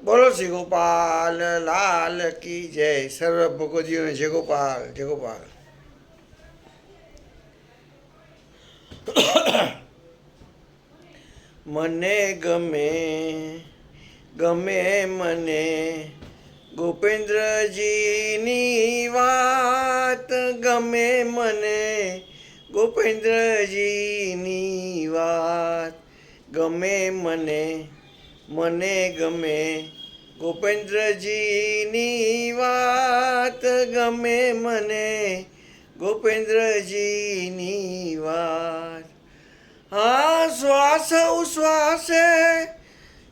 બોલો શ્રી ગોપાલ, લાલ કી જય. સર્વ ભગવદીઓને જય ગોપાલ જય ગોપાલ. મને ગમે ગમે મને ગોપેન્દ્રજીની વાત, ગમે મને ગોપેન્દ્રજીની વાત, ગમે મને મને ગમે. ગોપેન્દ્રજીની વાત ગમે મને. ગોપેન્દ્રજીની વાત. હા, શ્વાસ ઉશ્વાસે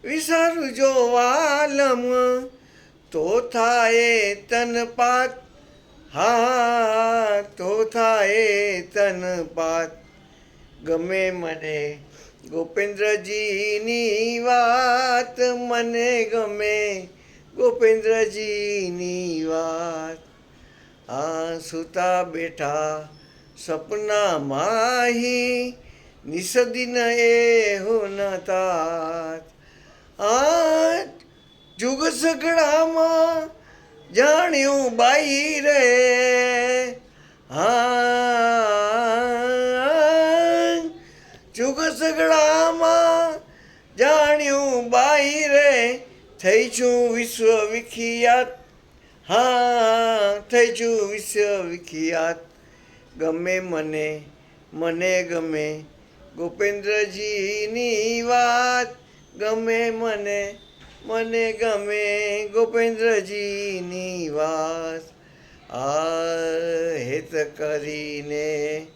વિસરું જો વાલમ. તો થાય તનપાત હા, તો થાય તનપાત ગમે મને. ગોપેન્દ્રજીની વાત મને ગમે. ગોપેન્દ્રજીની વાત. આ સુતા બેઠા સપના માહી નિસદિન એ હોનતા આ જુગ સગડામાં જાણ્યું બાઈ રે. હા સગડામાં જાણ્યું બાઈ રે થઈ છું વિશ્વ વિખ્યાત હા, થઈ છું વિશ્વ વિખ્યાત ગમે મને મને ગમે ગોપેન્દ્રજીની વાત. ગમે મને મને ગમે ગોપેન્દ્રજીની વાત. આ હેત કરીને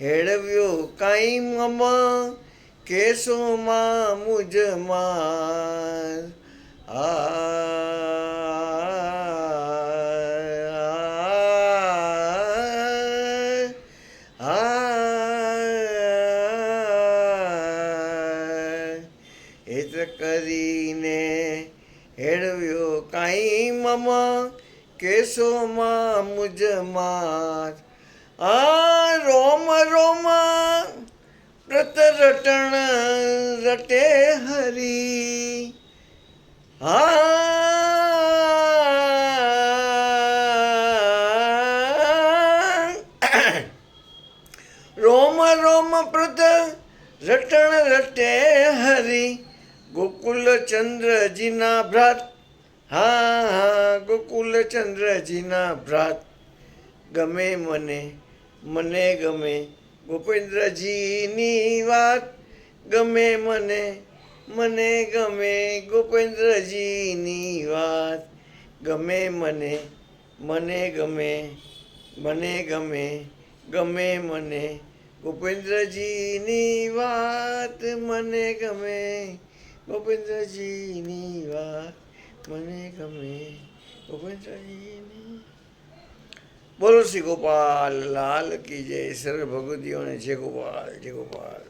હેળવ્યો કાંઈ મમ કેશોમાં મુજમાં હેત કરીને હેળવ્યો કાંઈ મમ કેશોમાં મુજમાર આ રોમ રોમ પ્રત રટણ રટે હરી। હા રોમ રોમ પ્રત રટણ રટે હરી। ગોકુલ ચંદ્રજીના ભ્રાત। હા હા, ગોકુલ ચંદ્રજીના ભ્રાત। ગમે મને મને ગમે ગોપેન્દ્રજીની વાત ગમે મને મને ગમે ગોપેન્દ્રજીની વાત ગમે મને મને ગમે મને ગમે ગમે મને. ગોપેન્દ્રજીની વાત મને ગમે, ગોપેન્દ્રજીની વાત મને ગમે, ગોપેન્દ્રજીની બોલો શ્રી ગોપાલ લાલ કી જય સર્વ ભગવતીઓને જય ગોપાલ જય ગોપાલ.